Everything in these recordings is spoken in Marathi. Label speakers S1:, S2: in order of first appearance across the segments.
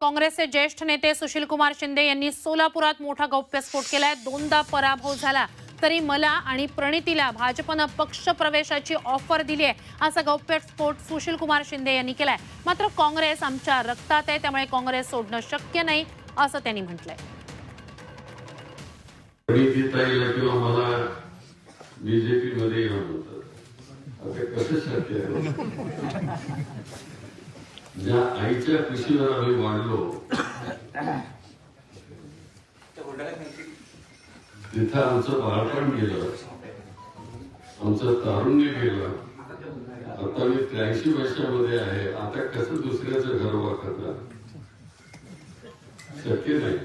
S1: काँग्रेसचे ज्येष्ठ नेते सुशील कुमार शिंदे यांनी सोलापुरात मोठा गौप्यस्फोट केलाय. दोनदा पराभव झाला. तरी मला आणि प्रणितीला भाजपनं पक्ष प्रवेशाची ऑफर दिली आहे. असा गौप्यस्फोट सुशील कुमार शिंदे यांनी केलाय. मात्र काँग्रेस आमच्या रक्तात आहे त्यामुळे काँग्रेस सोडणं शक्य नाही असं त्यांनी म्हटलंय.
S2: बीजेपी मध्ये कसं शक्य आहे? ज्या आईच्या पिशीवर आम्ही वाढलो. तिथं आमचं बाळपण गेलं. आमचं तारुण्य गेलं. आता मी त्र्याऐंशी वर्षामध्ये आहे. आता कसं दुसऱ्याचं घर वाकरणार शक्य नाही.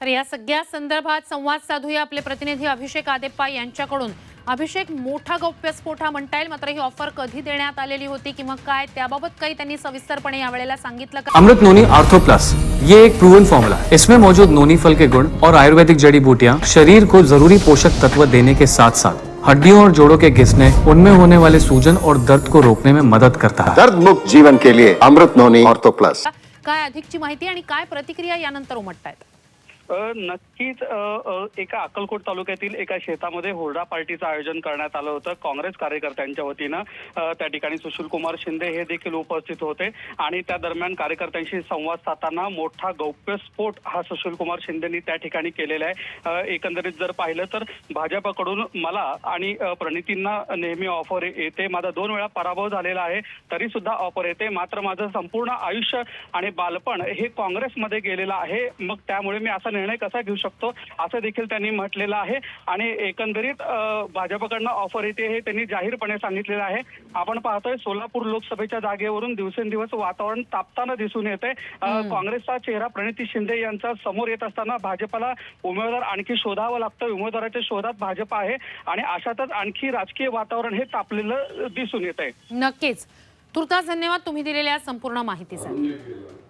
S1: तर या सगळ्या संदर्भात संवाद साधूया. आपले प्रतिनिधी अभिषेक आदेप्पा यांच्याकडून. अभिषेक मोठा गौप्यस्फोट हा म्हणता येईल. मात्र ही ऑफर कधी देण्यात आलेली होती किंवा काय त्याबाबत काही त्यांनी सविस्तरपणे यावेळेला सांगितलं का?
S3: अमृत नोनी आर्थो प्लस ये एक प्रूवन फॉर्मूला इसमें मौजूद नोनी फल के गुण और आयुर्वेदिक जड़ी बूटियाँ शरीर को जरूरी पोषक तत्व देने के साथ साथ हड्डियों और जोड़ों के घिसने उनमें होने वाले सूजन और दर्द को रोकने में मदद करता है।
S4: दर्द मुक्त जीवन के लिए अमृत नोनी ऑर्थो प्लस
S1: काय अधिकची माहिती आणि काय प्रतिक्रिया यानंतर उमटतायत?
S5: नक्कीच एका अक्कलकोट तालुक्यातील एका शेतामध्ये होर्डा पार्टीचं आयोजन करण्यात आलं होतं. काँग्रेस कार्यकर्त्यांच्या वतीनं त्या ठिकाणी सुशील कुमार शिंदे हे देखील उपस्थित होते आणि त्या दरम्यान कार्यकर्त्यांशी संवाद साधताना मोठा गौप्यस्फोट हा सुशील कुमार शिंदेनी त्या ठिकाणी केलेला आहे. एकंदरीत जर पाहिलं तर भाजपकडून मला आणि प्रणितींना नेहमी ऑफर येते. माझा दोन वेळा पराभव झालेला आहे तरी सुद्धा ऑफर येते. मात्र माझं संपूर्ण आयुष्य आणि बालपण हे काँग्रेसमध्ये गेलेलं आहे. मग त्यामुळे मी असा निर्णय कसा घेऊ शकतो असं देखील त्यांनी म्हटलेलं आहे. आणि एकंदरीत भाजपकडनं ऑफर येते हे त्यांनी जाहीरपणे सांगितलेलं आहे. आपण पाहतोय सोलापूर लोकसभेच्या जागेवरून दिवसेंदिवस वातावरण तापताना दिसून येते काँग्रेसचा चेहरा प्रणिती शिंदे यांचा समोर येत असताना भाजपला उमेदवार आणखी शोधावं लागतं उमेदवाराच्या शोधात भाजप आहे आणि अशातच आणखी राजकीय वातावरण हे तापलेलं दिसून येत आहे
S1: नक्कीच. तुर्तास धन्यवाद. तुम्ही दिलेल्या संपूर्ण माहितीसाठी.